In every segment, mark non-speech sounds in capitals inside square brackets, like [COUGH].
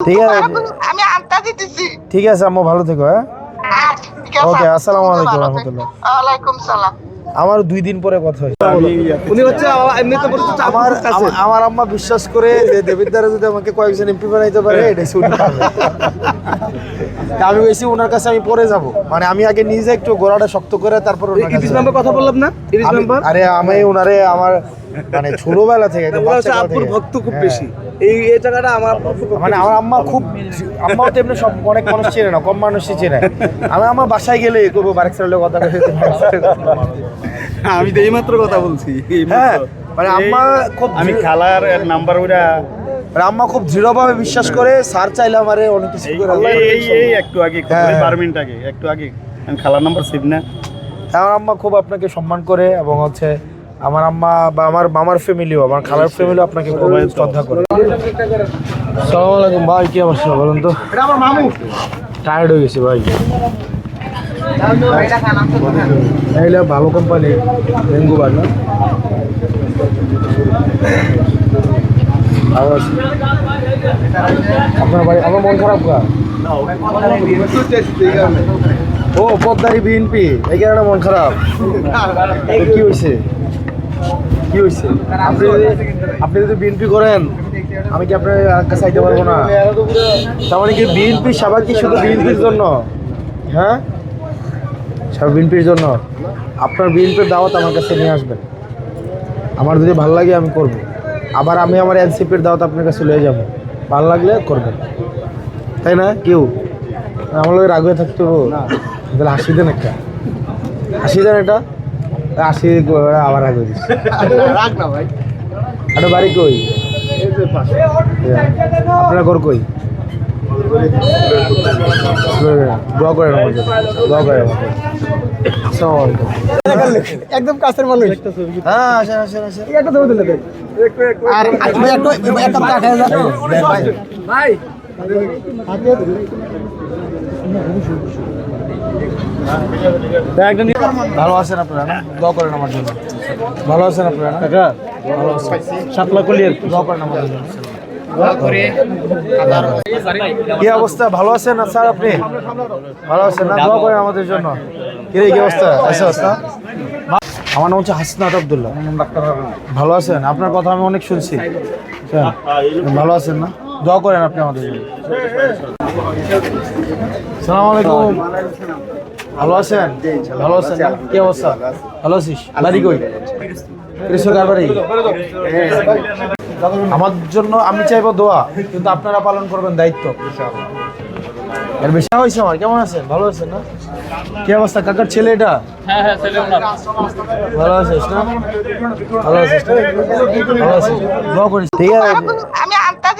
ঠিক আছে। আমি আনতে দিতেছি। ঠিক আছে আম্মু ভালো থেকো হ্যাঁ? আছে Okay, আসসালামু আলাইকুম রহমতুল্লাহ। ওয়ালাইকুম সালাম। আমার দুই দিন পরে কথা হয় উনি হচ্ছে আমার আমা- আমার আম্মা বিশ্বাস করে যে দেবের যদি আমাকে কয়েকজন এমপি বানাইতে পারে এটা শুনে আমি বেশি ওনার কাছে আমি পরে যাব। মানে আমি আগে নিজে একটু গোড়াটা শক্ত করে তারপর ওনার কাছে মেম্বার কথা বললাম না? আরে আমি ওনারে আমার মানে ছোটবেলা থেকে থেকে। ভক্ত খুব হ্যাঁ। বেশি। এই এই জায়গাটা আমার মানে আমার আম্মা খুব আম্মাও তো এমনি সব অনেক মানুষ চেনে না কম মানুষই চেনে। আমি আমার বাসায় গেলে করব বারেক স্যারের কথা আমি তো এইমাত্র কথা বলছি হ্যাঁ মানে আম্মা খুব আমি খালার নাম্বার মানে আম্মা খুব দৃঢ়ভাবে বিশ্বাস করে স্যার চাইলে আমারে অনেক কিছু করে এই এই একটু আগে হ্যাঁ। বারো মিনিট আগে একটু আগে। খালার নাম্বার সেভ না। আমার আম্মা খুব আপনাকে সম্মান করে এবং হচ্ছে আমার আম্মা বা আমার মামার ফ্যামিলিও আমার খালার ফ্যামিলিও আপনাকে খুব শ্রদ্ধা করে। সালাম আলাইকুম ভাই কি অবস্থা বলুন তো? এটা আমার মামু। টায়ার্ড হয়ে গেছি ভাই। এইটা ভালো কোম্পানি ডেঙ্গু বার না? আপনার ভাই আমার মন খারাপ কা ও পদ্মারি বিএনপি এই কারণে মন খারাপ। [LAUGHS] কি হয়েছে? কি হয়েছে আপনি যদি আপনি যদি বিএনপি করেন, আমি কি আপনার কাছে আইতে পারব না? তার মানে কি বিএনপি সবার কি শুধু বিএনপির জন্য? হ্যাঁ? সব বিএনপির জন্য? আপনার বিএনপির দাওয়াত আমার কাছে নিয়ে আসবেন। আমার যদি ভালো লাগে, আমি করব। আবার আমি আমার এনসিপির দাওয়াত আপনার কাছে লয়ে যাব। ভালো লাগলে করবেন। তাই না, কেউ? আমার লোকের আগে থাকতে হবে। হাসি দেন একটা। হাসি দেন একটা করে আবার আগে দিস রাখ না ভাই। একটা বাড়ি কই? আপনারা ঘর কই। একদম কাছের মানুষ। হ্যাঁ আর একটা ভাই। ভালো আছেন আপনারা? না দোয়া করেন আমার জন্য। ভালো আছেন আপনারা? না ভালো আছেন। সাতলা কলিয়ার দোয়া করেন আমার জন্য। কি অবস্থা? ভালো আছেন না স্যার আপনি? ভালো আছেন না? দোয়া করেন আমাদের জন্য। কি কি অবস্থা? আছে অবস্থা? আমার নাম হচ্ছে হাসনাত আব্দুল্লাহ। ভালো আছেন? আপনার কথা আমি অনেক শুনছি। হ্যাঁ, ভালো আছেন না? দোয়া করেন আপনি আমাদের জন্য। সালাম আলাইকুম। ভালো আছেন? ভালো আছেন কি অবস্থা? ভালো আছিস? বাড়ি কই? কৃষকার বাড়ি আমার জন্য আমি চাইব দোয়া কিন্তু আপনারা পালন করবেন দায়িত্ব। এর বেশি হয়েছে আমার কেমন আছেন? ভালো আছেন না? কি অবস্থা? কাকার ছেলে এটা? ভালো আছিস না? ভালো আছিস ভালো আছিস। দোয়া করিস। ঠিক আছে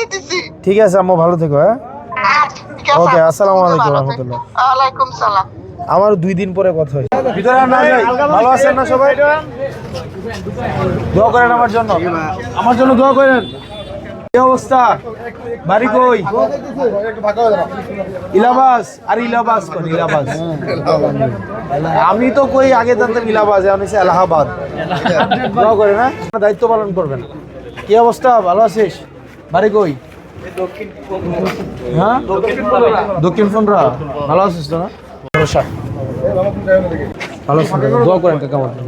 দিতেছি। ঠিক আছে আম্মু ভালো থেকো হ্যাঁ? Okay, আসসালামু আলাইকুম ভালো থেকো। রহমতুল্লাহ। ওয়ালাইকুম সালাম। আমার দুই দিন পরে কথা হয়েছে ভিতরে আর না যাই ভালো আছেন না সবাই? দোয়া করেন আমার জন্য। আমার জন্য দোয়া করেন। কি অবস্থা? বাড়ি কই? ইলাবাস। আর ইলাবাস কোন ইলাবাস। আমি তো কই আগে জানতাম ইলাবাস এখন হচ্ছে এলাহাবাদ। দোয়া করে না দায়িত্ব পালন করবেন। কি অবস্থা? ভালো আছিস? বাড়ি কই? হ্যাঁ? দক্ষিণ ফোনরা ভালো আছিস তো না? ভালো আছেন দোয়া করেন কাকা আমার জন্য।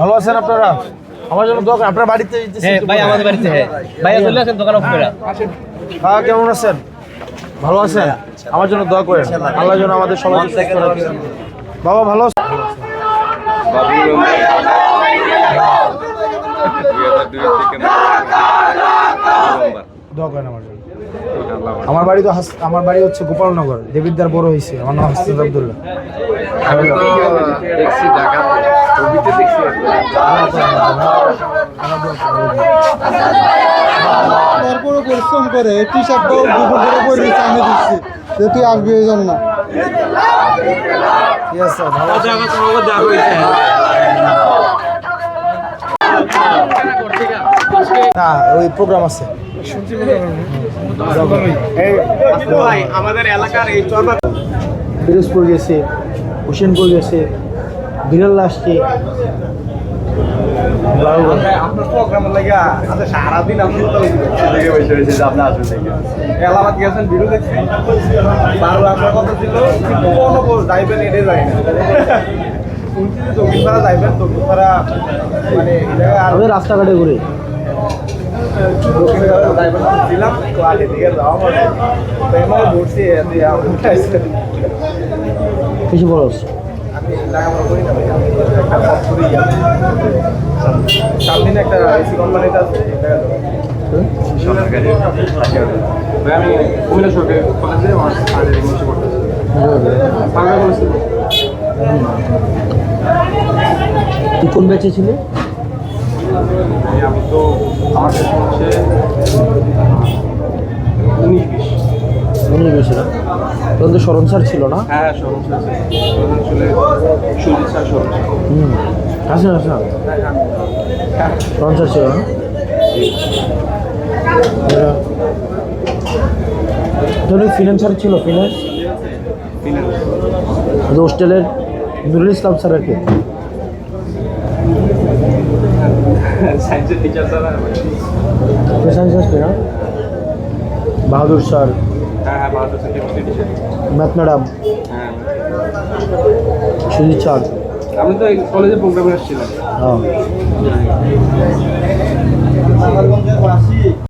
ভালো আছেন আপনারা? আমার জন্য দোয়া করেন। আপনার বাড়িতে ভাই আমাদের বাড়িতে হ্যাঁ। ভাই চলে আসেন দোকান হ্যাঁ কেমন আছেন? ভালো আছেন? আমার জন্য দোয়া করেন। আল্লাহ যেন আমাদের রাখে। বাবা ভালো আছেন? দোয়া করেন আমার জন্য। আমার বাড়ি তো হাস- আমার বাড়ি হচ্ছে গোপালনগর। দেবিদ্দার বড় হয়েছে আমার নাম হাসিন আবদুল্লাহ। তারপরে পরিশ্রম করে টি দুপুর করে পরে আমি দিচ্ছি। যে তুই আসবি এই জন্য। ঠিক আছে ভালো না ওই প্রোগ্রাম আছে। আমাদের এলাকার এই পিরোজপুর গেছে হোসেনপুর গেছে আসছে। গেছেন ভিডিও বারো কথা ছিল কিন্তু কোনো [LAUGHS] যাইবেন এটাই যায় না। শুনছি যে দক্ষিণ যাইবেন দক্ষিণ মানে রাস্তাঘাটে ঘুরে। তো আগে দিকে যাওয়া মানে তো এমন ঘুরছি এতে আমার কিছু সামনে একটা এসি কোম্পানিতে আছে আমি কুমিল্লা সরকারি কলেজে আমার ইংলিশে বাংলা। কলেজে তুই কোন ব্যাচে ছিলি? তো আমার কাছে হচ্ছে উনিশ বিশ। তখন তো স্মরণ স্যার ছিল না? হ্যাঁ সরম স্যার সুজিত স্যার সরম স্যার হুম। আসেন আসেন স্মরণ স্যার ছিল না? ফিনান্সার ছিল ফিনান্স হোস্টেলের নুরুল ইসলাম স্যারের সায়েন্সের টিচার স্যার আর আমার- তুই সায়েন্স আসবে না? বাহাদুর স্যার। হ্যাঁ হ্যাঁ Bahadur sir chemistry teacher math madam. হ্যাঁ। সুজিত স্যার। আমি তো কলেজে প্রোগ্রামে আসছিলাম। হ্যাঁ।